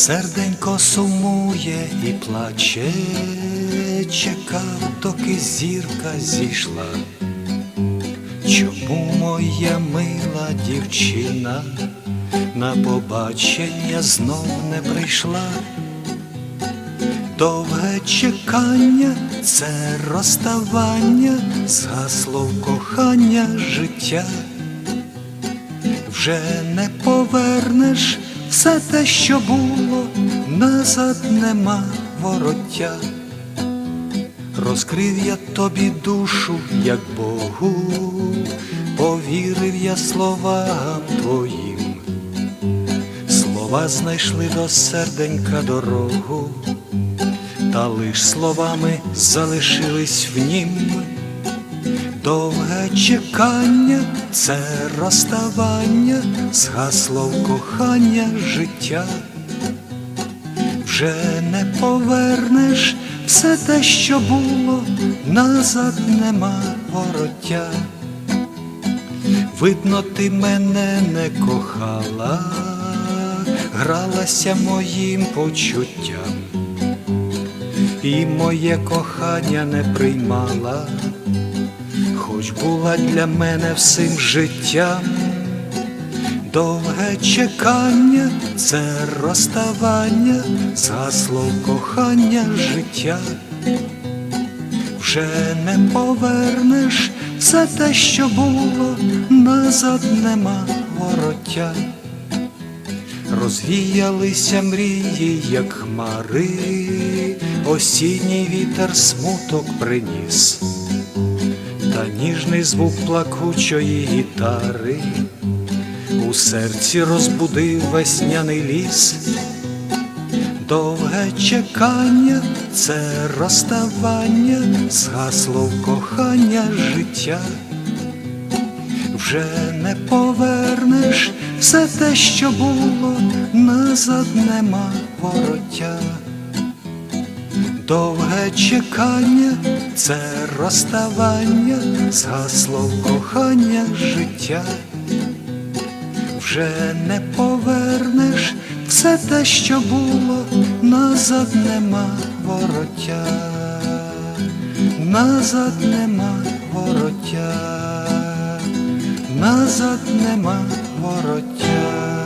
Серденько сумує і плаче, чекав, доки зірка зійшла. Чому моя мила дівчина на побачення знов не прийшла? Довге чекання це розставання, згасло в кохання життя. Вже не повернеш все те, що було, назад нема вороття. Розкрив я тобі душу, як Богу, повірив я словам твоїм. Слова знайшли до серденька дорогу, та лиш словами залишились в нім. Довге чекання це розставання, згасло в кохання життя. Вже не повернеш все те, що було, назад нема вороття. Видно, ти мене не кохала, гралася моїм почуттям, і моє кохання не приймала, хоч була для мене всім життям. Довге чекання це розставання, згасло кохання життя. Вже не повернеш все те, що було, назад нема вороття. Розвіялися мрії, як хмари, осінній вітер смуток приніс, та ніжний звук плакучої гітари у серці розбудив весняний ліс. Довге чекання це розставання, згасло в кохання життя. Вже не повернеш все те, що було, назад нема вороття. Довге чекання це розставання, згасло кохання життя. Вже не повернеш все те, що було, назад нема вороття, назад нема вороття, назад нема вороття.